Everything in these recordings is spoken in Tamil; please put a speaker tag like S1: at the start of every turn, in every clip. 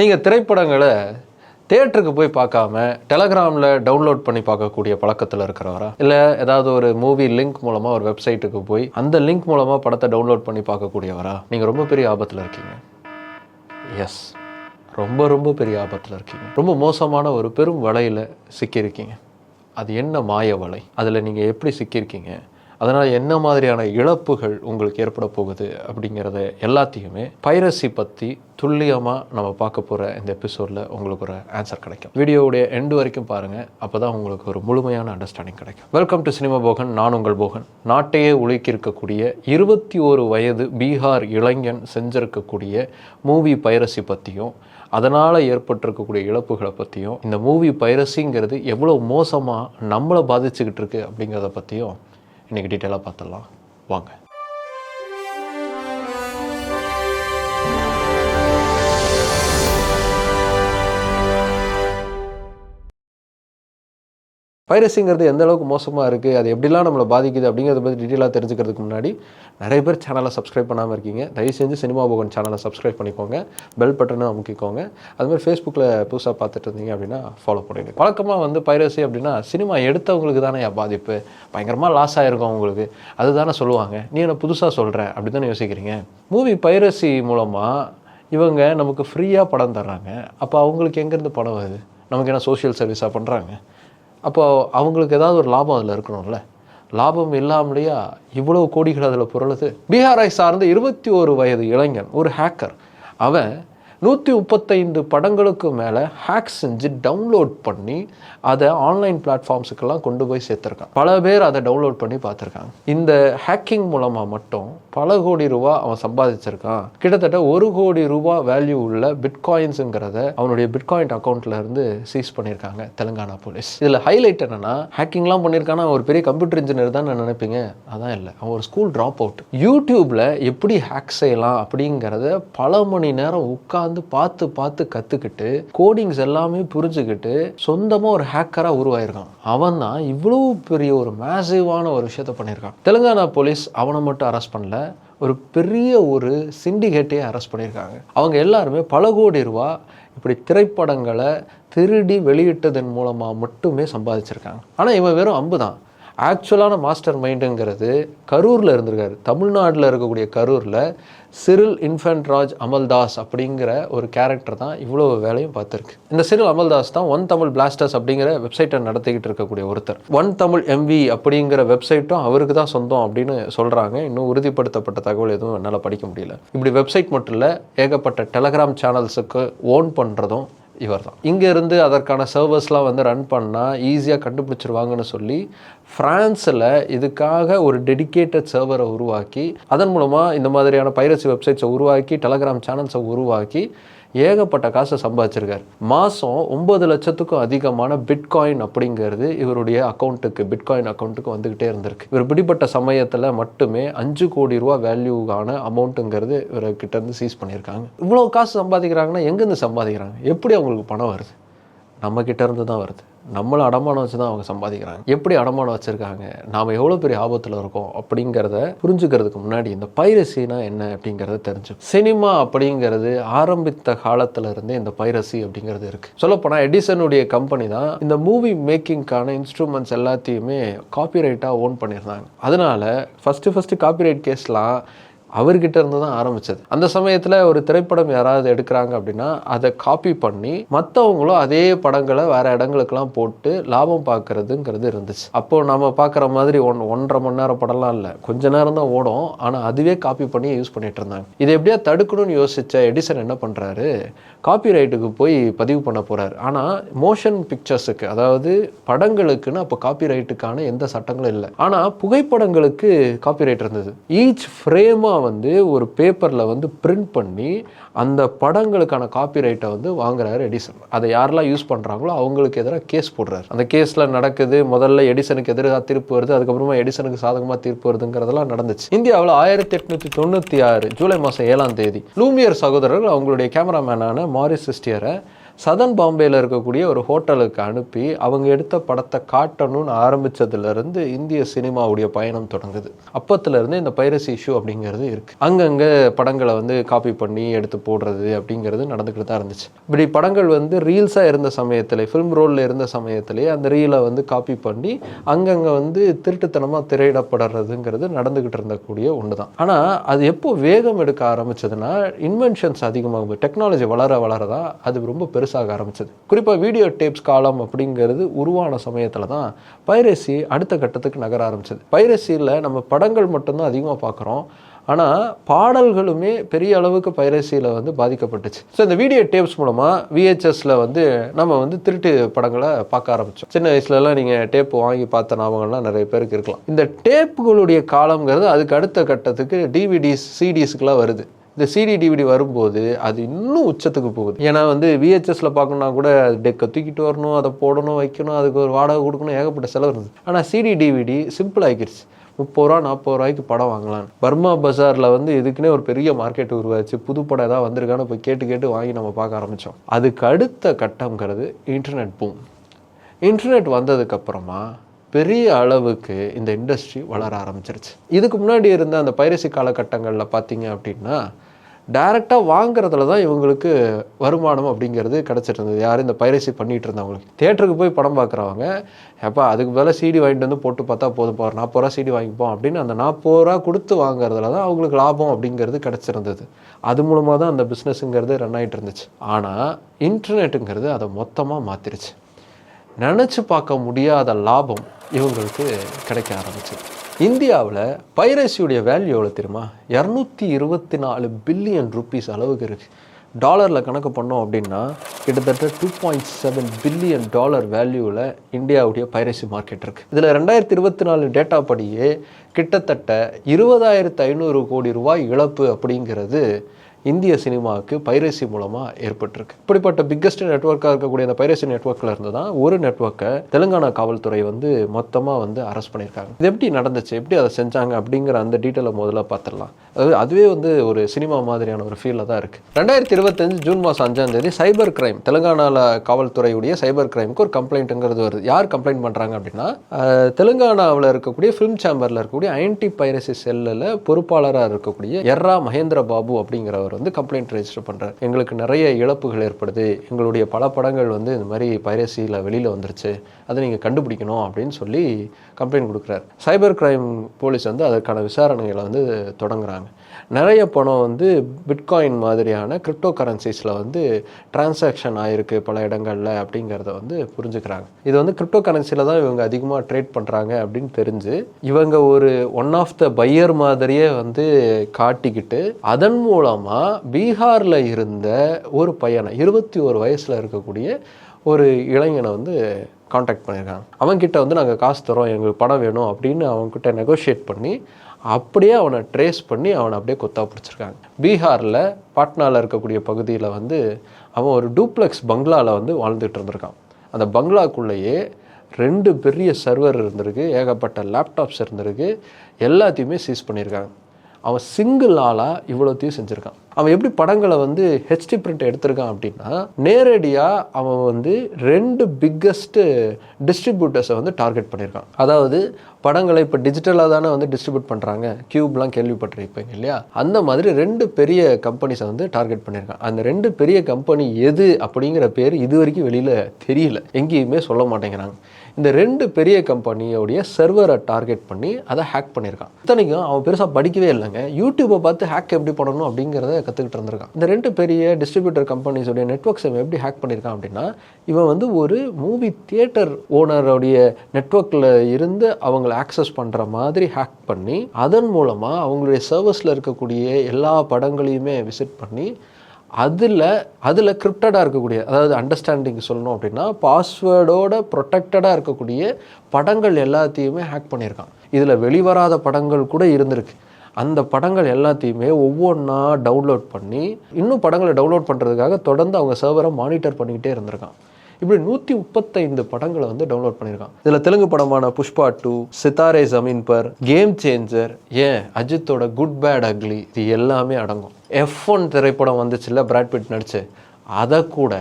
S1: நீங்கள் திரைப்படங்களை தேட்டருக்கு போய் பார்க்காம டெலகிராமில் டவுன்லோட் பண்ணி பார்க்கக்கூடிய பழக்கத்தில் இருக்கிறவரா? இல்லை ஏதாவது ஒரு மூவி லிங்க் மூலமாக ஒரு வெப்சைட்டுக்கு போய் அந்த லிங்க் மூலமாக படத்தை டவுன்லோட் பண்ணி பார்க்கக்கூடியவரா? நீங்கள் ரொம்ப பெரிய ஆபத்தில் இருக்கீங்க. எஸ் ரொம்ப ரொம்ப பெரிய ஆபத்தில் இருக்கீங்க. ரொம்ப மோசமான ஒரு பெரும் வலையில் சிக்கியிருக்கீங்க. அது என்ன மாய வலை? அதில் நீங்கள் எப்படி சிக்கியிருக்கீங்க? அதனால் என்ன மாதிரியான இழப்புகள் உங்களுக்கு ஏற்பட போகுது அப்படிங்கிறத எல்லாத்தையுமே பைரசி பற்றி துல்லியமாக நம்ம பார்க்க போகிற இந்த எபிசோடில் உங்களுக்கு ஒரு ஆன்சர் கிடைக்கும். வீடியோவுடைய எண்டு வரைக்கும் பாருங்கள் அப்போ தான் உங்களுக்கு ஒரு முழுமையான அண்டர்ஸ்டாண்டிங் கிடைக்கும். வெல்கம் டு சினிமா போகன் நான் உங்கள் போகன். நாட்டையே உழைக்கிருக்கக்கூடிய இருபத்தி ஒரு வயது பீகார் இளைஞன் செஞ்சிருக்கக்கூடிய மூவி பைரசி பற்றியும் அதனால் ஏற்பட்டிருக்கக்கூடிய இழப்புகளை பற்றியும் இந்த மூவி பைரசிங்கிறது எவ்வளோ மோசமாக நம்மளை பாதிச்சுக்கிட்டு இருக்கு அப்படிங்கிறத பற்றியும் இன்றைக்கி டீட்டெயிலாக பார்த்துடலாம். வாங்க. பைரசிங்கிறது எந்த அளவுக்கு மோசமாக இருக்குது அது எப்படிலாம் நம்மளை பாதிக்குது அப்படிங்கிறத பற்றி டீட்டெயிலாக தெரிஞ்சுக்கிறதுக்கு முன்னாடி நிறைய பேர் சேனலை சப்ஸ்கிரைப் பண்ணாமல் இருக்கீங்க. தயவு செஞ்சு சினிமா போகன் சேனலை சப்ஸ்கிரைப் பண்ணிக்கோங்க. பெல் பட்டனை அமுக்கிக்கோங்க. அதுமாதிரி ஃபேஸ்புக்கில் புதுசாக பார்த்துட்டு இருந்தீங்க அப்படின்னா ஃபாலோ பண்ணிடுங்க. வழக்கமாக வந்து பைரசி அப்படின்னா சினிமா எடுத்தவங்களுக்கு தானே பாதிப்பு? பயங்கரமாக லாஸ் ஆகிருக்கும் அவங்களுக்கு அதுதானே சொல்லுவாங்க. நீ என்ன புதுசாக சொல்கிற அப்படி தானே யோசிக்கிறீங்க. மூவி பைரசி மூலமாக இவங்க நமக்கு ஃப்ரீயாக படம் தர்றாங்க. அப்போ அவங்களுக்கு எங்கேருந்து படம் வருது? நமக்கு என்ன சோஷியல் சர்வீஸாக பண்ணுறாங்க அப்போ அவங்களுக்கு ஏதாவது ஒரு லாபம் அதில் இருக்கணும்ல. லாபம் இல்லாமலேயா இவ்வளோ கோடிகள் அதில் புரளுது? பீகாரை சார்ந்த இருபத்தி ஒரு வயது இளைஞன் ஒரு ஹேக்கர் அவன் நூற்றி முப்பத்தைந்து படங்களுக்கு மேலே ஹேக் செஞ்சு டவுன்லோட் பண்ணி அதை ஆன்லைன் பிளாட்ஃபார்ம்ஸுக்கெல்லாம் கொண்டு போய் சேர்த்துருக்கான். பல பேர் அதை டவுன்லோட் பண்ணி பார்த்துருக்காங்க. இந்த ஹேக்கிங் மூலமாக மட்டும் பல கோடி ரூபா அவன் சம்பாதிச்சிருக்கான். கிட்டத்தட்ட ஒரு கோடி ரூபா வேல்யூ உள்ள பிட்காயின்ஸுங்கிறத அவனுடைய பிட்காயின் அக்கௌண்ட்ல இருந்து சீஸ் பண்ணியிருக்காங்க தெலுங்கானா போலீஸ் இதில் ஹைலைட் என்னன்னா ஹேக்கிங்லாம் பண்ணியிருக்கானா? ஒரு பெரிய கம்ப்யூட்டர் இன்ஜினியர் தான் நான் நினைப்பீங்க. அதான் இல்லை. அவன் ஒரு ஸ்கூல் ட்ராப் அவுட் யூடியூப்ல எப்படி ஹேக் செய்யலாம் அப்படிங்கிறத பல மணி நேரம் உட்கார்ந்து பார்த்து பார்த்து கற்றுக்கிட்டு கோடிங்ஸ் எல்லாமே புரிஞ்சுக்கிட்டு சொந்தமாக ஒரு ஹேக்கராக உருவாயிருக்கான். அவன் தான் இவ்வளோ பெரிய ஒரு மேசிவான ஒரு விஷயத்த பண்ணியிருக்கான். தெலுங்கானா போலீஸ் அவனை மட்டும் அரெஸ்ட் பண்ணல. ஒரு பெரிய ஒரு சிண்டிகேட்டையே அரெஸ்ட் பண்ணியிருக்காங்க. அவங்க எல்லாருமே பல கோடி ரூபா இப்படி திரைப்படங்களை திருடி வெளியிட்டதன் மூலமாக மட்டுமே சம்பாதிச்சிருக்காங்க. ஆனால் இவன் வெறும் அம்பு தான் ஆக்சுவலான மாஸ்டர் மைண்டுங்கிறது கரூரில் இருந்திருக்காரு. தமிழ்நாட்டில் இருக்கக்கூடிய கரூரில் சிறில் இன்ஃபன்ட் ராஜ் அமல்தாஸ் அப்படிங்கிற ஒரு கேரக்டர் தான் இவ்வளோ வேலையும் பார்த்துருக்கு. இந்த சிறில் அமல்தாஸ் தான் ஒன் தமிழ் பிளாஸ்டர்ஸ் அப்படிங்கிற வெப்சைட்டை நடத்திக்கிட்டு இருக்கக்கூடிய ஒருத்தர். ஒன் தமிழ் எம்வி அப்படிங்கிற வெப்சைட்டும் அவருக்கு தான் சொந்தம் அப்படின்னு சொல்கிறாங்க இன்னும் உறுதிப்படுத்தப்பட்ட தகவல் எதுவும் என்னால் படிக்க முடியல. இப்படி வெப்சைட் மட்டும் இல்லை ஏகப்பட்ட டெலகிராம் சேனல்ஸுக்கு ஓன் பண்ணுறதும் இவர் தான் இங்கேருந்து அதற்கான சர்வர்ஸ்லாம் வந்து ரன் பண்ணால் ஈஸியாக கண்டுபிடிச்சிருவாங்கன்னு சொல்லி ஃப்ரான்ஸில் இதுக்காக ஒரு டெடிகேட்டட் சர்வரை உருவாக்கி அதன் மூலமாக இந்த மாதிரியான பைரசி வெப்சைட்ஸை உருவாக்கி டெலகிராம் சேனல்ஸை உருவாக்கி ஏகப்பட்ட காசை சம்பாதிச்சிருக்காரு. மாதம் ஒம்பது லட்சத்துக்கும் அதிகமான பிட்காயின் அப்படிங்கிறது இவருடைய அக்கௌண்ட்டுக்கு பிட்காயின் அக்கௌண்ட்டுக்கு வந்துக்கிட்டே இருந்திருக்கு. இவர் பிடிப்பட்ட சமயத்தில் மட்டுமே அஞ்சு கோடி ரூபா வேல்யூவான அமௌண்ட்டுங்கிறது இவர்கிட்ட இருந்து சீஸ் பண்ணியிருக்காங்க. இவ்வளோ காசு சம்பாதிக்கிறாங்கன்னா எங்கேருந்து சம்பாதிக்கிறாங்க? எப்படி அவங்களுக்கு பணம் வருது? நம்மக்கிட்ட இருந்து தான் வருது. நம்மளை அடமானம் வச்சு தான் அவங்க சம்பாதிக்கிறாங்க. எப்படி அடமானம் வச்சுருக்காங்க? நாம் எவ்வளோ பெரிய ஆபத்தில் இருக்கோம் அப்படிங்கிறத புரிஞ்சுக்கிறதுக்கு முன்னாடி இந்த பைரசினா என்ன அப்படிங்கிறத தெரிஞ்சு. சினிமா அப்படிங்கிறது ஆரம்பித்த காலத்தில் இருந்தே இந்த பைரசி அப்படிங்கிறது இருக்குது சொல்லப்போனால் எடிசனுடைய கம்பெனி தான் இந்த மூவி மேக்கிங்க்கான இன்ஸ்ட்ருமெண்ட்ஸ் எல்லாத்தையுமே காப்பிரைட்டாக ஓன் பண்ணியிருந்தாங்க. அதனால் ஃபஸ்ட்டு ஃபஸ்ட்டு காப்பிரைட் கேஸ்லாம் அவர்கிட்ட இருந்து தான் ஆரம்பிச்சது. அந்த சமயத்தில் ஒரு திரைப்படம் யாராவது எடுக்கிறாங்க அப்படின்னா அதை காப்பி பண்ணி மற்றவங்களும் அதே படங்களை வேற இடங்களுக்கெல்லாம் போட்டு லாபம் பார்க்கறதுங்கிறது இருந்துச்சு. அப்போது நம்ம பார்க்குற மாதிரி ஒன் ஒன்றரை மணி நேரம் படம்லாம் இல்லை. கொஞ்ச நேரம் தான் ஓடும். ஆனால் அதுவே காப்பி பண்ணி யூஸ் பண்ணிட்டு இருந்தாங்க. இதை எப்படியா தடுக்கணும்னு யோசிச்ச எடிசன் என்ன பண்ணுறாரு காப்பி ரைட்டுக்கு போய் பதிவு பண்ண போகிறாரு ஆனால் மோஷன் பிக்சர்ஸுக்கு அதாவது படங்களுக்குன்னு அப்போ காப்பி ரைட்டுக்கான எந்த சட்டங்களும் இல்லை. ஆனால் புகைப்படங்களுக்கு காப்பி ரைட் இருந்தது ஈச் ஃப்ரேமாக வந்து ஒரு பேப்பரில் வந்து பிரிண்ட் பண்ணி அந்த படங்களுக்கான காப்பிரைட்டை வந்து வாங்குறாரு எடிசன் அதை யாரெல்லாம் யூஸ் பண்ணுறாங்களோ அவங்களுக்கு எதிராக கேஸ் போடுறாரு. அந்த கேஸில் நடக்குது முதல்ல எடிசனுக்கு எதிராக தீர்ப்பு வருது அதுக்கப்புறமா எடிசனுக்கு சாதகமாக தீர்ப்பு வருதுங்கிறதெல்லாம் நடந்துச்சு. இந்தியாவில் ஆயிரத்தி எட்நூற்றி தொண்ணூற்றி ஆறு ஜூலை மாதம் ஏழாம் தேதி லூமியர் சகோதரர்கள் அவங்களுடைய கேமராமேனான மாரிஸ் சிஸ்டியரை சதன் பாம்பேயில் இருக்கக்கூடிய ஒரு ஹோட்டலுக்கு அனுப்பி அவங்க எடுத்த படத்தை காட்டணும்னு ஆரம்பித்ததுலேருந்து இந்திய சினிமாவுடைய பயணம் தொடங்குது. அப்பத்துலேருந்து இந்த பைரசி இஷ்யூ அப்படிங்கிறது இருக்குது அங்கங்கே படங்களை வந்து காப்பி பண்ணி எடுத்து போடுறது அப்படிங்கிறது நடந்துக்கிட்டு தான் இருந்துச்சு. இப்படி படங்கள் வந்து ரீல்ஸாக இருந்த சமயத்தில் ஃபிலிம் ரோலில் இருந்த சமயத்திலேயே அந்த ரீலை வந்து காப்பி பண்ணி அங்கங்கே வந்து திருட்டுத்தனமாக திரையிடப்படுறதுங்கிறது நடந்துக்கிட்டு இருந்தக்கூடிய ஒன்று தான் ஆனால் அது எப்போ வேகம் எடுக்க ஆரம்பிச்சதுன்னா இன்வென்ஷன்ஸ் அதிகமாகும் டெக்னாலஜி வளர வளர தான் அது ரொம்ப ஆக ஆரம்பிச்சது. குறிப்பாக வீடியோ டேப்ஸ் காலம் அப்படிங்கிறது உருவான சமயத்தில் தான் பைரசி அடுத்த கட்டத்துக்கு நகர ஆரம்பிச்சது. பைரசியில் நம்ம படங்கள் மட்டும்தான் அதிகமாக பார்க்குறோம் ஆனால் பாடல்களுமே பெரிய அளவுக்கு பைரசியில் வந்து பாதிக்கப்பட்டுச்சு. ஸோ இந்த வீடியோ டேப்ஸ் மூலமாக விஹெச்எஸில் வந்து நம்ம வந்து திருட்டு படங்களை பார்க்க ஆரம்பித்தோம் சின்ன வயசுலலாம் நீங்கள் டேப் வாங்கி பார்த்த ஞாபகம்லாம் நிறைய பேருக்கு இருக்கலாம். இந்த டேப்புகளுடைய காலங்கிறது அதுக்கு அடுத்த கட்டத்துக்கு டிவிடிஸ் சிடிஸ்க்குலாம் வருது. இந்த சிடி டிவிடி வரும்போது அது இன்னும் உச்சத்துக்கு போகுது. ஏன்னா வந்து விஹெச்எஸில் பார்க்கணுன்னா கூட டெக்கை தூக்கிட்டு வரணும் அதை போடணும் வைக்கணும் அதுக்கு ஒரு வாடகை கொடுக்கணும் ஏகப்பட்ட செலவு இருந்தது. ஆனால் சிடி டிவிடி சிம்பிள் ஆகிடுச்சு முப்பது ரூபா நாற்பது ரூபாய்க்கு படம் வாங்கலாம். பர்மா பஜாரில் வந்து இதுக்குன்னே ஒரு பெரிய மார்க்கெட் உருவாச்சு. புது படம் ஏதாவது வந்திருக்கான்னு போய் கேட்டு கேட்டு வாங்கி நம்ம பார்க்க ஆரம்பித்தோம் அதுக்கு அடுத்த கட்டம்ங்கிறது இன்டர்நெட் பூம் இன்டர்நெட் வந்ததுக்கப்புறமா பெரிய அளவுக்கு இந்த இண்டஸ்ட்ரி வளர ஆரம்பிச்சிருச்சு. இதுக்கு முன்னாடி இருந்த அந்த பைரசி காலகட்டங்களில் பார்த்தீங்க அப்படின்னா டைரெக்டாக வாங்குறதுல தான் இவங்களுக்கு வருமானம் அப்படிங்கிறது கிடச்சிட்டு இருந்தது. யாரும் இந்த பைரசி பண்ணிகிட்டு இருந்தவங்களுக்கு? தேட்டருக்கு போய் படம் பார்க்குறவங்க எப்போ அதுக்கு மேலே சீடி வாங்கிட்டு வந்து போட்டு பார்த்தா போதும் போகிற நாற்பது ரூபா சீடி வாங்கிப்போம் அப்படின்னு அந்த நாற்பது ரூபா கொடுத்து வாங்குறதுல தான் அவங்களுக்கு லாபம் அப்படிங்கிறது கிடச்சிருந்தது அது மூலமாக தான் அந்த பிஸ்னஸுங்கிறது ரன் ஆகிட்டு இருந்துச்சு. ஆனால் இன்டர்நெட்டுங்கிறது அதை மொத்தமாக மாற்றிருச்சு நினச்சி பார்க்க முடியாத லாபம் இவங்களுக்கு கிடைக்க ஆரம்பிச்சது. இந்தியாவில் பைரசியுடைய வேல்யூ எவ்வளோ தெரியுமா? இரநூத்தி இருபத்தி நாலு பில்லியன் ருபீஸ் அளவுக்கு இருக்குது டாலரில் கணக்கு பண்ணோம் அப்படின்னா கிட்டத்தட்ட two point seven billion dollar வேல்யூவில் இந்தியாவுடைய பைரசி மார்க்கெட் இருக்குது இதில் ரெண்டாயிரத்தி இருபத்தி நாலு டேட்டா படியே கிட்டத்தட்ட இருபதாயிரத்து ஐநூறு கோடி ரூபாய் இழப்பு அப்படிங்கிறது இந்திய சினிமாவுக்கு பைரசி மூலமாக ஏற்பட்டிருக்கு. இப்படிப்பட்ட பிக்கஸ்ட் நெட்ஒர்க்காக இருக்கக்கூடிய அந்த பைரசி நெட்ஒர்க்கில் இருந்து தான் ஒரு நெட்ஒர்க்கை தெலுங்கானா காவல்துறை வந்து மொத்தமாக வந்து அரெஸ்ட் பண்ணியிருக்காங்க. இது எப்படி நடந்துச்சு? எப்படி அதை செஞ்சாங்க? அப்படிங்கிற அந்த டீட்டெயிலை முதல்ல பார்த்துடலாம். அது அதுவே வந்து ஒரு சினிமா மாதிரியான ஒரு ஃபீலில் தான் இருக்குது ரெண்டாயிரத்தி இருபத்தஞ்சு ஜூன் மாதம் அஞ்சாம் தேதி சைபர் கிரைம் தெலுங்கானாவில் காவல்துறையுடைய சைபர் கிரைமுக்கு ஒரு கம்ப்ளைண்ட்டுங்கிறது வருது. யார் கம்ப்ளைண்ட் பண்ணுறாங்க அப்படின்னா தெலுங்கானாவில் இருக்கக்கூடிய ஃபிலிம் சேம்பரில் இருக்கக்கூடிய ஆன்டி பைரசி செல்லில் பொறுப்பாளராக இருக்கக்கூடிய எர்ரா மகேந்திர பாபு அப்படிங்கிறவர். வந்து கம்ப்ளைண்ட் ரெஜிஸ்டர் பண்ணுறார் எங்களுக்கு நிறைய இழப்புகள் ஏற்படுது. எங்களுடைய பல படங்கள் வந்து இந்த மாதிரி பைரசியில் வெளியில் வந்துருச்சு. அதை நீங்கள் கண்டுபிடிக்கணும் அப்படின்னு சொல்லி கம்ப்ளைண்ட் கொடுக்குறாரு. சைபர் கிரைம் போலீஸ் வந்து அதற்கான விசாரணைகளை வந்து தொடங்குறாங்க. நிறைய பணம் வந்து பிட்காயின் மாதிரியான கிரிப்டோ கரன்சிஸில் வந்து டிரான்சாக்ஷன் ஆகிருக்கு பல இடங்களில் அப்படிங்கிறத வந்து புரிஞ்சுக்கிறாங்க. இது வந்து கிரிப்டோ கரன்சியில் தான் இவங்க அதிகமாக ட்ரேட் பண்ணுறாங்க அப்படின்னு தெரிஞ்சு இவங்க ஒரு ஒன் ஆஃப் த பையர் மாதிரியே வந்து காட்டிக்கிட்டு அதன் மூலமாக பீகாரில் இருந்த ஒரு பையனை இருபத்தி ஒரு வயசில் இருக்கக்கூடிய ஒரு இளைஞனை வந்து காண்டாக்ட் பண்ணியிருக்காங்க. அவன்கிட்ட வந்து நாங்கள் காசு தரோம் எங்களுக்கு பணம் வேணும் அப்படின்னு அவங்கக்கிட்ட நெகோஷியேட் பண்ணி அப்படியே அவனை ட்ரேஸ் பண்ணி அவனை அப்படியே கொத்தா பிடிச்சிருக்காங்க. பீகாரில் பாட்னாவில் இருக்கக்கூடிய பகுதியில் வந்து அவன் ஒரு டூப்ளெக்ஸ் பங்களாவில் வந்து வாழ்ந்துட்டு இருந்திருக்கான். அந்த பங்களாக்குள்ளேயே ரெண்டு பெரிய சர்வர் இருந்திருக்கு ஏகப்பட்ட லேப்டாப்ஸ் இருந்திருக்கு எல்லாத்தையுமே சீஸ் பண்ணியிருக்காங்க. அவன் சிங்கிள் ஆளாக இவ்வளோத்தையும் செஞ்சுருக்கான். அவன் எப்படி படங்களை வந்து ஹெச்டி பிரிண்ட் எடுத்திருக்கான் அப்படின்னா நேரடியாக அவன் வந்து ரெண்டு பிக்கஸ்ட்டு டிஸ்ட்ரிபியூட்டர்ஸை வந்து டார்கெட் பண்ணியிருக்கான். அதாவது படங்களை இப்போ டிஜிட்டலாக தானே வந்து டிஸ்ட்ரிபியூட் பண்ணுறாங்க கியூப்லாம் கேள்விப்பட்டிருப்பீங்க இல்லையா? அந்த மாதிரி ரெண்டு பெரிய கம்பெனிஸை வந்து டார்கெட் பண்ணியிருக்கான். அந்த ரெண்டு பெரிய கம்பெனி எது அப்படிங்கிற பேர் இது வரைக்கும் வெளியில் தெரியல. எங்கேயுமே சொல்ல மாட்டேங்கிறாங்க. இந்த ரெண்டு பெரிய கம்பெனியோடைய சர்வரை டார்கெட் பண்ணி அதை ஹேக் பண்ணியிருக்கான். இத்தனைக்கும் அவன் பெருசாக படிக்கவே இல்லைங்க. யூடியூப்பை பார்த்து ஹேக் எப்படி பண்ணணும் அப்படிங்கிறத கற்றுக்கிட்டு இருந்திருக்கான். இந்த ரெண்டு பெரிய டிஸ்ட்ரிபியூட்டர் கம்பெனிஸோடைய நெட்ஒர்க்ஸ் இவன் எப்படி ஹேக் பண்ணியிருக்கான் அப்படின்னா இவன் வந்து ஒரு மூவி தியேட்டர் ஓனருடைய நெட்ஒர்க்கில் இருந்து அவங்களை ஆக்சஸ் பண்ணுற மாதிரி ஹேக் பண்ணி அதன் மூலமாக அவங்களுடைய சர்வஸில் இருக்கக்கூடிய எல்லா படங்களையுமே விசிட் பண்ணி அதில் அதில் கிரிப்டடாக இருக்கக்கூடிய அதாவது அண்டர்ஸ்டாண்டிங் சொல்லணும் அப்படின்னா பாஸ்வேர்டோட ப்ரொடெக்டடாக இருக்கக்கூடிய படங்கள் எல்லாத்தையுமே ஹேக் பண்ணியிருக்கான். இதில் வெளிவராத படங்கள் கூட இருந்திருக்கு. அந்த படங்கள் எல்லாத்தையுமே ஒவ்வொன்றா டவுன்லோட் பண்ணி இன்னும் படங்களை டவுன்லோட் பண்ணுறதுக்காக தொடர்ந்து அவங்க சர்வரை மானிட்டர் பண்ணிக்கிட்டே இருந்திருக்கான். இப்படி நூற்றி முப்பத்தைந்து படங்களை வந்து டவுன்லோட் பண்ணியிருக்கான். இதில் தெலுங்கு படமான புஷ்பா டூ சித்தாரே ஜமீன் பர் கேம் சேஞ்சர் ஏன் அஜித்தோட குட் பேட் அக்லி இது எல்லாமே அடங்கும். எஃப் ஒன் திரைப்படம் வந்துச்சுல்ல பிராட்பிட் நடிச்சு. அதை கூட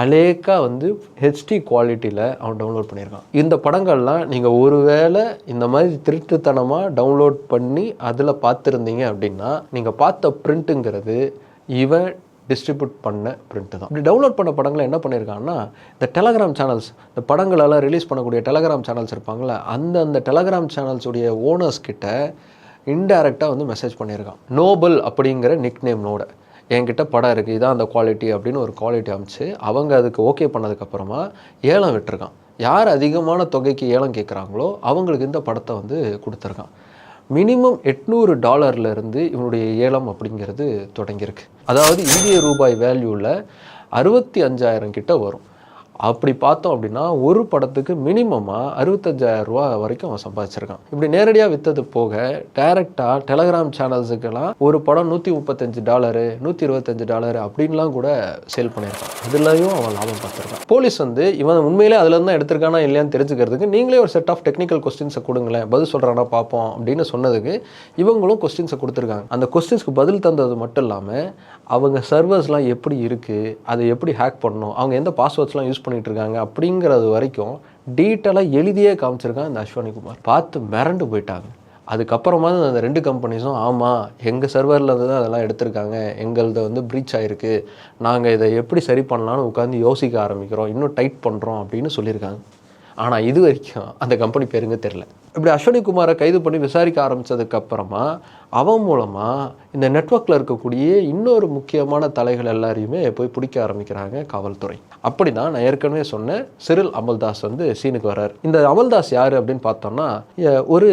S1: அலேக்கா வந்து ஹெச்டி குவாலிட்டியில் அவன் டவுன்லோட் பண்ணியிருக்கான். இந்த படங்கள்லாம் நீங்கள் ஒருவேளை இந்த மாதிரி திருட்டுத்தனமாக டவுன்லோட் பண்ணி அதில் பார்த்துருந்தீங்க அப்படின்னா நீங்கள் பார்த்த பிரிண்ட்டுங்கிறது இவன் டிஸ்ட்ரிபியூட் பண்ண பிரிண்ட்டு தான். இப்படி டவுன்லோட் பண்ண படங்களை என்ன பண்ணியிருக்காங்கன்னா இந்த டெலகிராம் சேனல்ஸ் இந்த படங்களெல்லாம் ரிலீஸ் பண்ணக்கூடிய டெலகிராம் சேனல்ஸ் இருப்பாங்களே அந்த அந்த டெலகிராம் சேனல்ஸுடைய ஓனர்ஸ் கிட்ட இன்டைரக்டாக வந்து மெசேஜ் பண்ணியிருக்கான் நோபல் அப்படிங்கிற நிக் நேம்னோட என்கிட்ட படம் இருக்குது இதான் அந்த குவாலிட்டி அப்படின்னு ஒரு குவாலிட்டி அமைச்சு அவங்க அதுக்கு ஓகே பண்ணதுக்கப்புறமா ஏலம் விட்டுருக்கான். யார் அதிகமான தொகைக்கு ஏலம் கேட்குறாங்களோ அவங்களுக்கு இந்த படத்தை வந்து கொடுத்துருக்கான். மினிமம் எட்நூறு டாலர்லேருந்து இவனுடைய ஏலம் அப்படிங்கிறது தொடங்கியிருக்கு. அதாவது இந்திய ரூபாய் வேல்யூவில் அறுபத்தி அஞ்சாயிரம் கிட்ட வரும். அப்படி பார்த்தோம் அப்படின்னா ஒரு படத்துக்கு மினிமமாக அறுபத்தஞ்சாயிரம் ரூபா வரைக்கும் அவன் சம்பாதிச்சிருக்கான். இப்படி நேரடியாக விற்றது போக டைரெக்டாக டெலகிராம் சேனல்ஸுக்கெல்லாம் ஒரு படம் நூற்றி முப்பத்தஞ்சு டாலரு நூற்றி இருபத்தஞ்சு டாலரு அப்படின்லாம் கூட சேல் பண்ணியிருக்கான். இதுலையும் அவன் லாபம் பார்த்துருக்கான். போலீஸ் வந்து இவன் உண்மையிலே அதுலேருந்து தான் எடுத்திருக்கானா இல்லையான்னு தெரிஞ்சுக்கிறதுக்கு நீங்களே ஒரு செட் ஆஃப் டெக்னிக்கல் கொஸ்டின்ஸை கொடுங்களேன். பதில் சொல்கிறானா பார்ப்போம் அப்படின்னு சொன்னதுக்கு இவங்களும் கொஸ்டின்ஸை கொடுத்துருக்காங்க. அந்த கொஸ்டின்ஸ்க்கு பதில் தந்தது மட்டும் இல்லாமல் அவங்க சர்வர்ஸ்லாம் எப்படி இருக்குது அதை எப்படி ஹேக் பண்ணணும் அவங்க எந்த பாஸ்வேர்ட்ஸ்லாம் யூஸ் பண்ணிட்டு இருக்காங்க அப்படிங்கிறது வரைக்கும் டீட்டெயிலாக எழுதியே காமிச்சிருக்கான் இந்த அஸ்வினி குமார். பார்த்து மிரண்டு போயிட்டாங்க. அதுக்கப்புறமா தான் அந்த ரெண்டு கம்பெனிஸும் ஆமாம் எங்கள் சர்வரில் இருந்து தான் அதெல்லாம் எடுத்திருக்காங்க. எங்களது வந்து ப்ரீச் ஆகிருக்கு நாங்கள் இதை எப்படி சரி பண்ணலான்னு உட்காந்து யோசிக்க ஆரம்பிக்கிறோம். இன்னும் டைட் பண்ணுறோம் அப்படின்னு சொல்லியிருக்காங்க. ஆனால் இது வரைக்கும் அந்த கம்பெனி பேருங்க தெரில. இப்படி அஸ்வினி குமாரை கைது பண்ணி விசாரிக்க ஆரம்பித்ததுக்கப்புறமா அவன் மூலமாக இந்த நெட்ஒர்க்கில் இருக்கக்கூடிய இன்னொரு முக்கியமான தலைகள் எல்லாரையுமே போய் பிடிக்க ஆரம்பிக்கிறாங்க காவல்துறை. அப்படி தான் நான் ஏற்கனவே சொன்னேன் சிறில் அமல்தாஸ் வந்து சீனுக்கு வர்றார். இந்த அமல்தாஸ் யார் அப்படின்னு பார்த்தோம்னா ஒரு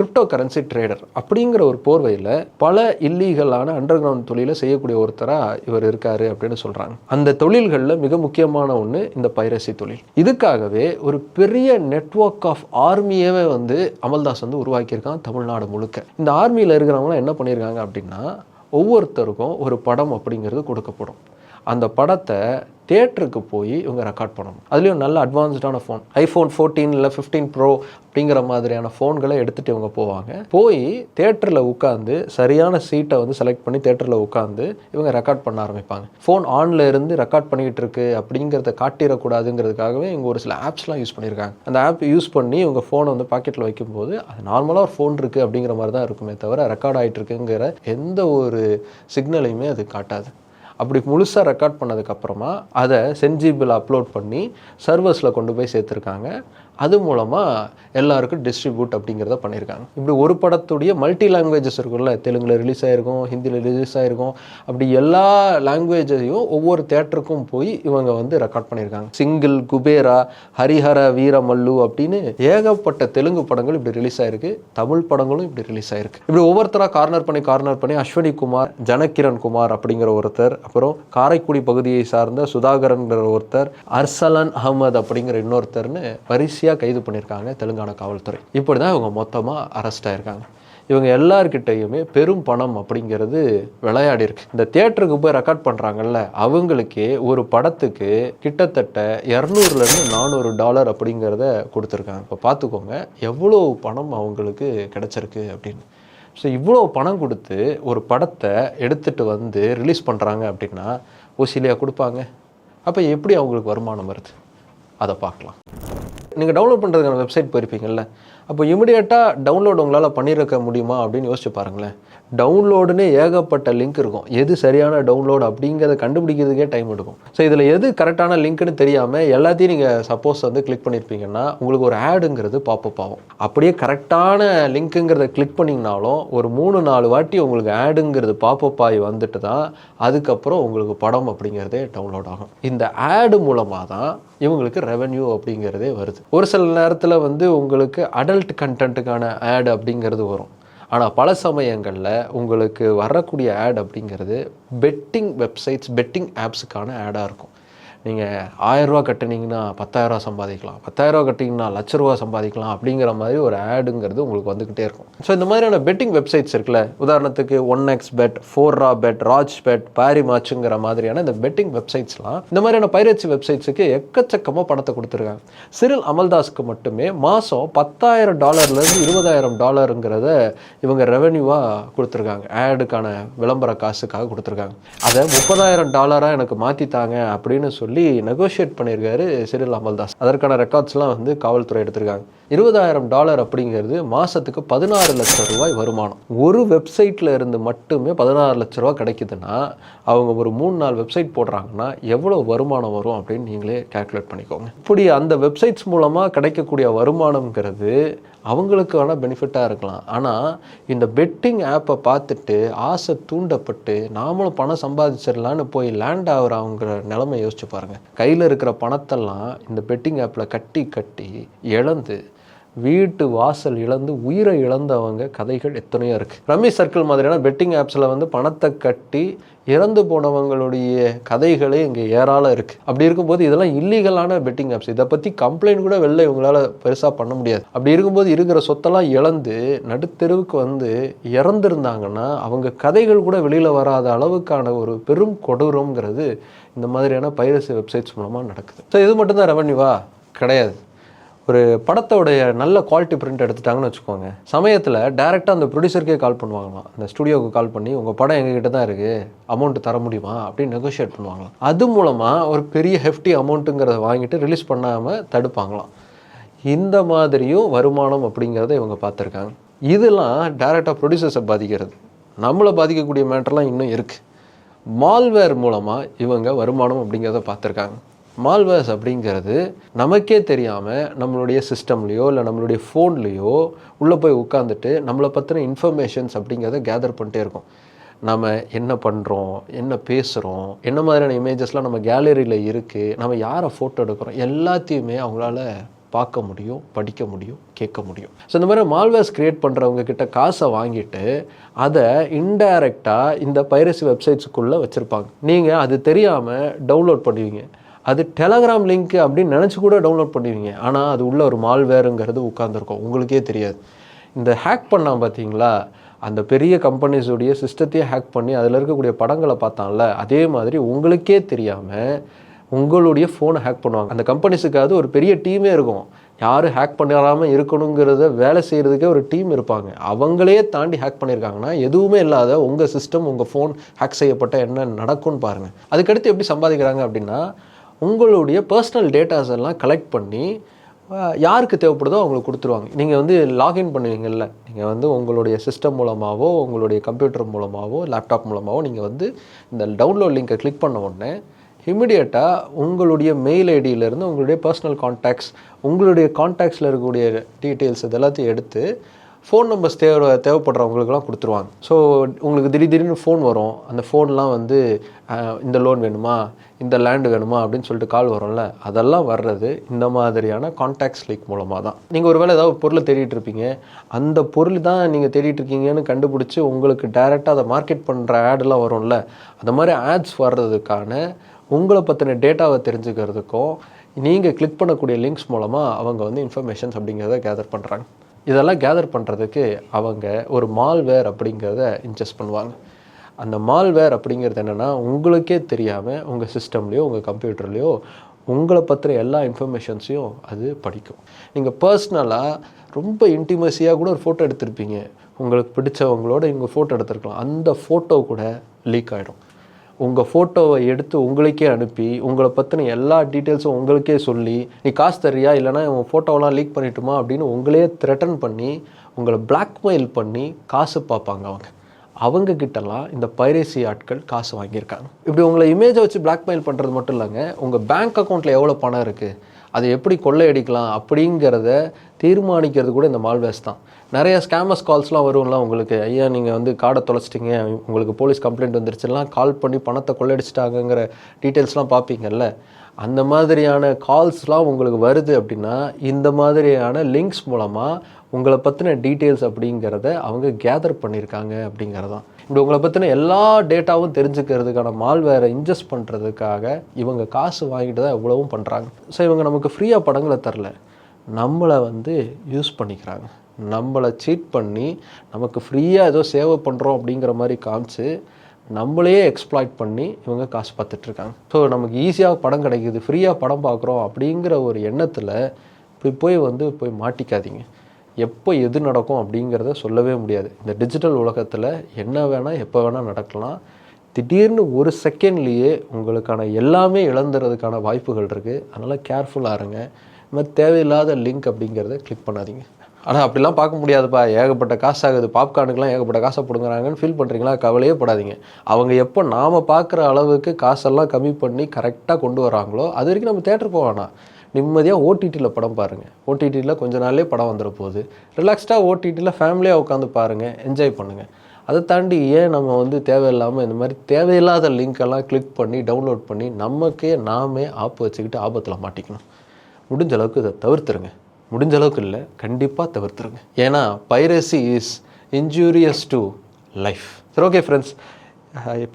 S1: கிரிப்டோ கரன்சி ட்ரேடர் அப்படிங்கிற ஒரு போர்வையில் பல இல்லீகலான அண்டர் கிரவுண்ட் தொழிலை செய்யக்கூடிய ஒருத்தராக இவர் இருக்காரு அப்படின்னு சொல்கிறாங்க அந்த தொழில்களில் மிக முக்கியமான ஒன்று இந்த பைரசி தொழில். இதுக்காகவே ஒரு பெரிய நெட்வொர்க் ஆஃப் ஆர்மியவே வந்து அமல்தாஸ் வந்து உருவாக்கியிருக்கான் தமிழ்நாடு முழுக்க. இந்த ஆர்மியில் இருக்கிறவங்களாம் என்ன பண்ணியிருக்காங்க அப்படின்னா ஒவ்வொருத்தருக்கும் ஒரு படம் அப்படிங்கிறது கொடுக்கப்படும். அந்த படத்தை தேட்டருக்கு போய் இவங்க ரெக்கார்ட் பண்ணணும். அதுலேயும் நல்ல அட்வான்ஸ்டான ஃபோன் ஐஃபோன் ஃபோர்டீன் இல்லை ஃபிஃப்டீன் ப்ரோ அப்படிங்கிற மாதிரியான ஃபோன்களை எடுத்துகிட்டு இவங்க போவாங்க. போய் தேட்டரில் உட்காந்து சரியான சீட்டை வந்து செலக்ட் பண்ணி தேட்டரில் உட்காந்து இவங்க ரெக்கார்ட் பண்ண ஆரம்பிப்பாங்க. ஃபோன் ஆனில் இருந்து ரெக்கார்ட் பண்ணிக்கிட்டு இருக்கு அப்படிங்கிறத காட்டிடக்கூடாதுங்கிறதுக்காகவே இவங்க ஒரு சில ஆப்ஸ்லாம் யூஸ் பண்ணியிருக்காங்க. அந்த ஆப் யூஸ் பண்ணி இவங்க ஃபோனை வந்து பாக்கெட்டில் வைக்கும்போது அது நார்மலாக ஒரு ஃபோன் இருக்குது அப்படிங்கிற மாதிரி தான் இருக்குமே தவிர ரெக்கார்ட் ஆகிட்டு இருக்குங்கிற எந்த ஒரு சிக்னலையுமே அது காட்டாது. அப்படி முழுசாக ரெக்கார்ட் பண்ணதுக்கப்புறமா அதை சென்ஜிபிள் அப்லோட் பண்ணி சர்வர்ஸில் கொண்டு போய் சேர்த்துருக்காங்க. அது மூலமாக எல்லாருக்கும் டிஸ்ட்ரிபியூட் அப்படிங்கிறத பண்ணியிருக்காங்க. இப்படி ஒரு படத்துடைய மல்டி லாங்குவேஜஸ் இருக்கும்ல தெலுங்கில் ரிலீஸ் ஆகிருக்கும் ஹிந்தியில் ரிலீஸ் ஆகிருக்கும் அப்படி எல்லா லாங்குவேஜையும் ஒவ்வொரு தேட்டருக்கும் போய் இவங்க வந்து ரெக்கார்ட் பண்ணியிருக்காங்க. சிங்கிள் குபேரா ஹரிஹர வீரமல்லு அப்படின்னு ஏகப்பட்ட தெலுங்கு படங்கள் இப்படி ரிலீஸ் ஆயிருக்கு தமிழ் படங்களும் இப்படி ரிலீஸ் ஆயிருக்கு. இப்படி ஒவ்வொருத்தராக கார்னர் பண்ணி கார்னர் பண்ணி அஸ்வினி குமார் ஜனகிரண் குமார் அப்படிங்கிற ஒருத்தர் அப்புறம் காரைக்குடி பகுதியை சார்ந்த சுதாகரன்கிற ஒருத்தர் அர்சலன் அகமது அப்படிங்கிற இன்னொருத்தர்னு கடைசியாக கைது பண்ணியிருக்காங்க தெலுங்கானா காவல்துறை. இப்படி தான் இவங்க மொத்தமாக அரெஸ்ட் ஆயிருக்காங்க. இவங்க எல்லார்கிட்டையுமே பெரும் பணம் அப்படிங்கிறது விளையாடி இருக்கு. இந்த தியேட்டருக்கு போய் ரெக்கார்ட் பண்ணுறாங்கல்ல அவங்களுக்கே ஒரு படத்துக்கு கிட்டத்தட்ட இரநூறுலேருந்து நானூறு டாலர் அப்படிங்கிறத கொடுத்துருக்காங்க. இப்போ பார்த்துக்கோங்க எவ்வளோ பணம் அவங்களுக்கு கிடைச்சிருக்கு அப்படின்னு. ஸோ இவ்வளோ பணம் கொடுத்து ஒரு படத்தை எடுத்துகிட்டு வந்து ரிலீஸ் பண்ணுறாங்க அப்படின்னா ஊசிலியாக கொடுப்பாங்க. அப்போ எப்படி அவங்களுக்கு வருமானம் வருது? அதை பார்க்கலாம். நீங்கள் டவுன்லோட் பண்ணுறதுக்கான வெப்சைட் போயிருப்பீங்கல்ல? அப்போ இமிடியேட்டாக டவுன்லோட் உங்களால் பண்ணியிருக்க முடியுமா அப்படின்னு யோசிச்சு பாருங்களேன். டவுன்லோடுன்னு ஏகப்பட்ட லிங்க் இருக்கும். எது சரியான டவுன்லோடு அப்படிங்கிறத கண்டுபிடிக்கிறதுக்கே டைம் எடுக்கும். ஸோ இதில் எது கரெக்டான லிங்க்னு தெரியாமல் எல்லாத்தையும் நீங்கள் சப்போஸ் வந்து கிளிக் பண்ணியிருப்பீங்கன்னா உங்களுக்கு ஒரு ஆடுங்கிறது பாப்பப் ஆகும். அப்படியே கரெக்டான லிங்க்குங்கிறத கிளிக் பண்ணிங்கனாலும் ஒரு மூணு நாலு வாட்டி உங்களுக்கு ஆடுங்கிறது பாப்பப் ஆகி வந்துட்டு தான் அதுக்கப்புறம் உங்களுக்கு படம் அப்படிங்கிறதே டவுன்லோட் ஆகும். இந்த ஆடு மூலமாக தான் இவங்களுக்கு ரெவென்யூ அப்படிங்கிறதே வருது. ஒரு சில நேரத்தில் வந்து உங்களுக்கு அடல்ட் கண்டென்ட்டுக்கான ஆட் அப்படிங்கிறது வரும். ஆனால் பல சமயங்களில் உங்களுக்கு வரக்கூடிய ஆட் அப்படிங்கிறது பெட்டிங் வெப்சைட்ஸ் பெட்டிங் ஆப்ஸுக்கான ஆடாக இருக்கும். நீங்கள் ஆயரூவா கட்டினீங்கன்னா பத்தாயிரரூவா சம்பாதிக்கலாம். பத்தாயிரரூவா கட்டிங்கன்னா லட்ச ரூபா சம்பாதிக்கலாம் அப்படிங்கிற மாதிரி ஒரு ஆடுங்கிறது உங்களுக்கு வந்துக்கிட்டே இருக்கும். ஸோ இந்த மாதிரியான பெட்டிங் வெப்சைட்ஸ் இருக்குல்ல உதாரணத்துக்கு one X bet four ra bet raj bet Pari மாச்சுங்கிற மாதிரியான இந்த பெட்டிங் வெப்சைட்ஸ்லாம் இந்த மாதிரியான பைரட்சி வெப்சைட்ஸுக்கு எக்கச்சக்கமாக பணத்தை கொடுத்துருக்காங்க. சிறில் அமல்தாஸ்க்கு மட்டுமே மாதம் பத்தாயிரம் டாலர்லேருந்து இருபதாயிரம் டாலருங்கிறத இவங்க ரெவென்யூவாக கொடுத்துருக்காங்க. ஆடுக்கான விளம்பர காசுக்காக கொடுத்துருக்காங்க. அதை முப்பதாயிரம் டாலராக எனக்கு மாற்றித்தாங்க அப்படின்னு சொல்லி சொல்லி நெகோஷியேட் பண்ணியிருக்காரு சிறில் அமல்தாஸ். அதற்கான ரெக்கார்ட்ஸ்லாம் வந்து காவல்துறை எடுத்திருக்காங்க. இருபதாயிரம் டாலர் அப்படிங்கிறது மாதத்துக்கு பதினாறு லட்சம் ரூபாய் வருமானம். ஒரு வெப்சைட்டில் இருந்து மட்டுமே பதினாறு லட்ச ரூபா கிடைக்குதுன்னா அவங்க ஒரு மூணு நாலு வெப்சைட் போடுறாங்கன்னா எவ்வளோ வருமானம் வரும் அப்படின்னு நீங்களே கால்குலேட் பண்ணிக்கோங்க. இப்படி அந்த வெப்சைட்ஸ் மூலமாக கிடைக்கக்கூடிய வருமானம்ங்கிறது அவங்களுக்கான பெனிஃபிட்டாக இருக்கலாம். ஆனால் இந்த பெட்டிங் ஆப்பை பார்த்துட்டு ஆசை தூண்டப்பட்டு நாமளும் பணம் சம்பாதிச்சிடலான்னு போய் லேண்ட் ஆகிறவங்கிற நிலமை யோசிச்சு பாருங்கள் கையில் இருக்கிற பணத்தெல்லாம் இந்த பெட்டிங் ஆப்பில் கட்டி கட்டி இழந்து வீட்டு வாசல் இழந்து உயிரை இழந்தவங்க கதைகள் எத்தனையோ இருக்குது ரம்மி சர்க்கிள் மாதிரியான பெட்டிங் ஆப்ஸில் வந்து பணத்தை கட்டி இறந்து போனவங்களுடைய கதைகளே இங்கே ஏராளம் இருக்குது அப்படி இருக்கும்போது இதெல்லாம் இல்லீகலான பெட்டிங் ஆப்ஸ் இதை பற்றி கம்ப்ளைண்ட் கூட வெளில இவங்களால் பெருசாக பண்ண முடியாது. அப்படி இருக்கும்போது இருக்கிற சொத்தெல்லாம் இழந்து நடுத்தெருவுக்கு வந்து இறந்துருந்தாங்கன்னா அவங்க கதைகள் கூட வெளியில் வராத அளவுக்கான ஒரு பெரும் கொடூரங்கிறது இந்த மாதிரியான பைரசி வெப்சைட்ஸ் மூலமாக நடக்குது. ஸோ இது மட்டும்தான் ரெவன்யூவா கிடையாது. ஒரு படத்தோடைய நல்ல குவாலிட்டி பிரிண்ட் எடுத்துட்டாங்கன்னு வச்சுக்கோங்க. சமயத்தில் டேரெக்டாக அந்த ப்ரொடியூசருக்கே கால் பண்ணுவாங்களாம். அந்த ஸ்டுடியோவுக்கு கால் பண்ணி உங்கள் படம் எங்ககிட்ட தான் இருக்குது அமௌண்ட் தர முடியுமா? அப்படின்னு நெகோஷியேட் பண்ணுவாங்களாம். அது மூலமாக ஒரு பெரிய ஹெஃப்டி அமௌண்ட்டுங்கிறத வாங்கிட்டு ரிலீஸ் பண்ணாமல் தடுப்பாங்களாம். இந்த மாதிரியும் வருமானம் அப்படிங்கிறத இவங்க பார்த்துருக்காங்க. இதெல்லாம் டேரெக்டாக ப்ரொடியூசர்ஸை பாதிக்கிறது. நம்மளை பாதிக்கக்கூடிய மேட்டர்லாம் இன்னும் இருக்குது மால்வேர் மூலமாக இவங்க வருமானம் அப்படிங்கிறத பார்த்துருக்காங்க. மால்வேர்ஸ் அப்படிங்கிறது நமக்கே தெரியாமல் நம்மளுடைய சிஸ்டம்லேயோ இல்லை நம்மளுடைய ஃபோன்லேயோ உள்ளே போய் உட்காந்துட்டு நம்மளை பற்றின இன்ஃபர்மேஷன்ஸ் அப்படிங்கிறத கேதர் பண்ணிட்டே இருக்கும். நம்ம என்ன பண்ணுறோம் என்ன பேசுகிறோம் என்ன மாதிரியான இமேஜஸ்லாம் நம்ம கேலரியில் இருக்குது நம்ம யாரை ஃபோட்டோ எடுக்கிறோம் எல்லாத்தையுமே அவங்களால பார்க்க முடியும் படிக்க முடியும் கேட்க முடியும். ஸோ இந்த மாதிரி மால்வேர்ஸ் க்ரியேட் பண்ணுறவங்க கிட்ட காசை வாங்கிட்டு அதை இன்டைரக்டாக இந்த பைரசி வெப்சைட்ஸுக்குள்ளே வச்சுருப்பாங்க. நீங்கள் அது தெரியாமல் டவுன்லோட் பண்ணுவீங்க. அது டெலகிராம் லிங்க் அப்படின்னு நினச்சி கூட டவுன்லோட் பண்ணுவீங்க ஆனால் அது உள்ள ஒரு மால்வேருங்கிறது உட்காந்துருக்கும் உங்களுக்கே தெரியாது. இந்த ஹேக் பண்ணால் பார்த்தீங்களா அந்த பெரிய கம்பெனிஸுடைய சிஸ்டத்தையே ஹேக் பண்ணி அதில் இருக்கக்கூடிய படங்களை பார்த்தான்ல அதே மாதிரி உங்களுக்கே தெரியாமல் உங்களுடைய ஃபோனை ஹேக் பண்ணுவாங்க. அந்த கம்பெனிஸுக்காவது ஒரு பெரிய டீமே இருக்கும். யாரும் ஹேக் பண்ணாமல் இருக்கணுங்கிறத வேலை செய்கிறதுக்கே ஒரு டீம் இருப்பாங்க. அவங்களே தாண்டி ஹேக் பண்ணியிருக்காங்கன்னா எதுவுமே இல்லாத உங்கள் சிஸ்டம் உங்கள் ஃபோன் ஹேக் செய்யப்பட்ட என்ன நடக்கும்னு பாருங்கள் அதுக்கடுத்து எப்படி சம்பாதிக்கிறாங்க அப்படின்னா உங்களுடைய பர்சனல் டேட்டாஸ் எல்லாம் கலெக்ட் பண்ணி யாருக்கு தேவைப்படுதோ அவங்களுக்கு கொடுத்துருவாங்க. நீங்கள் வந்து லாகின் பண்ணுவீங்கள்ல நீங்கள் வந்து உங்களுடைய சிஸ்டம் மூலமாகவோ உங்களுடைய கம்ப்யூட்டர் மூலமாகவோ லேப்டாப் மூலமாகவோ நீங்கள் வந்து இந்த டவுன்லோட் லிங்கை கிளிக் பண்ண உடனே இமிடியேட்டாக உங்களுடைய மெயில் ஐடியிலேருந்து உங்களுடைய பர்சனல் கான்டாக்ட்ஸ் உங்களுடைய கான்டாக்ட்ஸில் இருக்கக்கூடிய டீட்டெயில்ஸ் இது எல்லாத்தையும் எடுத்து ஃபோன் நம்பர்ஸ் தேவை தேவைப்படுறவங்களுக்குலாம் கொடுத்துருவாங்க. ஸோ உங்களுக்கு திடீர் திடீர்னு ஃபோன் வரும். அந்த ஃபோன்லாம் வந்து இந்த லோன் வேணுமா? இந்த லேண்டு வேணுமா? அப்படின்னு சொல்லிட்டு கால் வரும்ல. அதெல்லாம் வர்றது இந்த மாதிரியான கான்டாக்ட்ஸ் லீக் மூலமாக தான். நீங்கள் ஒருவேளை ஏதாவது பொருளை தேடிட்டு இருப்பீங்க. அந்த பொருள் தான் நீங்கள் தேடிட்டு இருக்கீங்கன்னு கண்டுபிடிச்சி உங்களுக்கு டைரெக்டாக அதை மார்க்கெட் பண்ணுற ஆடெல்லாம் வரும்ல. அந்த மாதிரி ஆட்ஸ் வர்றதுக்கான உங்களை பற்றின டேட்டாவை தெரிஞ்சுக்கிறதுக்கும் நீங்கள் கிளிக் பண்ணக்கூடிய லிங்க்ஸ் மூலமாக அவங்க வந்து இன்ஃபர்மேஷன்ஸ் அப்படிங்கிறத கேதர் பண்ணுறாங்க இதெல்லாம் கேதர் பண்ணுறதுக்கு அவங்க ஒரு மால்வேர் அப்படிங்கிறத இன்ஜெஸ்ட் பண்ணுவாங்க. அந்த மால்வேர் அப்படிங்கிறது என்னென்னா உங்களுக்கே தெரியாமல் உங்கள் சிஸ்டம்லேயோ உங்கள் கம்ப்யூட்டர்லேயோ உங்களை பற்றின எல்லா இன்ஃபர்மேஷன்ஸையும் அது படிக்கும். நீங்கள் பர்சனலாக ரொம்ப இன்டிமசியாக கூட ஒரு ஃபோட்டோ எடுத்திருப்பீங்க. உங்களுக்கு பிடிச்சவங்களோட இவங்க ஃபோட்டோ எடுத்திருக்கலாம். அந்த ஃபோட்டோ கூட லீக் ஆகிடும் உங்கள் ஃபோட்டோவை எடுத்து உங்களுக்கே அனுப்பி உங்களை பற்றின எல்லா டீட்டெயில்ஸும் உங்களுக்கே சொல்லி நீ காசு தரியா இல்லைனா உன் ஃபோட்டோவெல்லாம் லீக் பண்ணிட்டுமா? அப்படின்னு உங்களே த்ரெட்டன் பண்ணி உங்களை பிளாக்மெயில் பண்ணி காசு பார்ப்பாங்க அவங்க. அவங்க கிட்டலாம் இந்த பைரேசி ஆட்கள் காசு வாங்கியிருக்காங்க. இப்படி உங்களை இமேஜை வச்சு பிளாக்மெயில் பண்ணுறது மட்டும் இல்லைங்க உங்கள் பேங்க் அக்கௌண்ட்டில் எவ்வளோ பணம் இருக்குது அதை எப்படி கொள்ளையடிக்கலாம் அப்படிங்கிறத தீர்மானிக்கிறது கூட இந்த மால்வேஸ் தான். நிறைய ஸ்கேமர்ஸ் கால்ஸ்லாம் வரும்ல உங்களுக்கு. ஐயா நீங்கள் வந்து காடை தொலைச்சிட்டிங்க உங்களுக்கு போலீஸ் கம்ப்ளைண்ட் வந்துருச்சுலாம் கால் பண்ணி பணத்தை கொள்ளையடிச்சிட்டாங்கங்கிற டீட்டெயில்ஸ்லாம் பார்ப்பீங்கல்ல அந்த மாதிரியான கால்ஸ்லாம் உங்களுக்கு வருது அப்படின்னா இந்த மாதிரியான லிங்க்ஸ் மூலமாக உங்களை பற்றின டீட்டெயில்ஸ் அப்படிங்கிறத அவங்க கேதர் பண்ணியிருக்காங்க அப்படிங்கிறதான். இப்படி உங்களை பற்றின எல்லா டேட்டாவும் தெரிஞ்சுக்கிறதுக்கான மால்வேரை இன்ஜெஸ்ட் பண்ணுறதுக்காக இவங்க காசு வாங்கிட்டு தான் எவ்வளவும் பண்ணுறாங்க ஸோ இவங்க நமக்கு ஃப்ரீயாக படங்களை தரல. நம்மளை வந்து யூஸ் பண்ணிக்கிறாங்க. நம்மளை சீட் பண்ணி நமக்கு ஃப்ரீயாக ஏதோ சேவை பண்ணுறோம் அப்படிங்கிற மாதிரி காமிச்சு நம்மளையே எக்ஸ்ப்ளாய்ட் பண்ணி இவங்க காசு பார்த்துட்ருக்காங்க ஸோ நமக்கு ஈஸியாக படம் கிடைக்குது ஃப்ரீயாக படம் பார்க்குறோம் அப்படிங்கிற ஒரு எண்ணத்தில் இப்படி போய் வந்து போய் மாட்டிக்காதீங்க. எப்போ எது நடக்கும் அப்படிங்கிறத சொல்லவே முடியாது. இந்த டிஜிட்டல் உலகத்தில் என்ன வேணால் எப்போ வேணால் நடக்கலாம். திடீர்னு ஒரு செகண்ட்லேயே உங்களுக்கான எல்லாமே இழந்துறதுக்கான வாய்ப்புகள் இருக்குது அதனால் கேர்ஃபுல்லாக இருங்க. இந்த மாதிரி தேவையில்லாத லிங்க் அப்படிங்கிறத கிளிக் பண்ணாதீங்க. ஆனால் அப்படிலாம் பார்க்க முடியாதுப்பா. ஏகப்பட்ட காசாகுது. ஆகுது பாப்கார்னுக்குலாம் ஏகப்பட்ட காசை பிடுங்குறாங்கன்னு ஃபீல் பண்ணுறீங்களா கவலையே படாதீங்க. அவங்க எப்போ நாம் பார்க்குற அளவுக்கு காசெல்லாம் கம்மி பண்ணி கரெக்டாக கொண்டு வராங்களோ அது வரைக்கும் நம்ம தேட்டர் போக நிம்மதியாக ஓடிடியில் படம் பாருங்கள் ஓடிடியில் கொஞ்ச நாள்லேயே படம் வந்துட போகுது. ரிலாக்ஸ்டாக ஓடிடியில் ஃபேமிலியாக உட்காந்து பாருங்கள் என்ஜாய் பண்ணுங்கள் அதை தாண்டி ஏன் நம்ம வந்து தேவையில்லாமல் இந்த மாதிரி தேவையில்லாத லிங்க்கெல்லாம் கிளிக் பண்ணி டவுன்லோட் பண்ணி நமக்கே நாமே ஆப்பு வச்சுக்கிட்டு ஆபத்தில் மாட்டிக்கணும். முடிஞ்ச அளவுக்கு இதை தவிர்த்துருங்க. முடிஞ்ச அளவுக்கு இல்லை கண்டிப்பாக தவிர்த்துருங்க. ஏன்னா piracy is injurious to life சரி ஓகே ஃப்ரெண்ட்ஸ்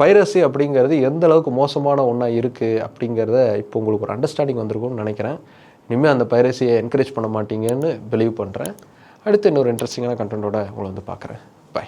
S1: பைரசி அப்படிங்கிறது எந்த அளவுக்கு மோசமான ஒன்றா இருக்குது அப்படிங்கிறத இப்போ உங்களுக்கு ஒரு அண்டர்ஸ்டாண்டிங் வந்திருக்கும்னு நினைக்கிறேன். இனிமேல் அந்த பைரசியை என்கரேஜ் பண்ண மாட்டீங்கன்னு பிலீவ் பண்ணுறேன் அடுத்து இன்னொரு இன்ட்ரெஸ்டிங்கான கண்டென்ட்டோட உங்களை வந்து பார்க்குறேன். பை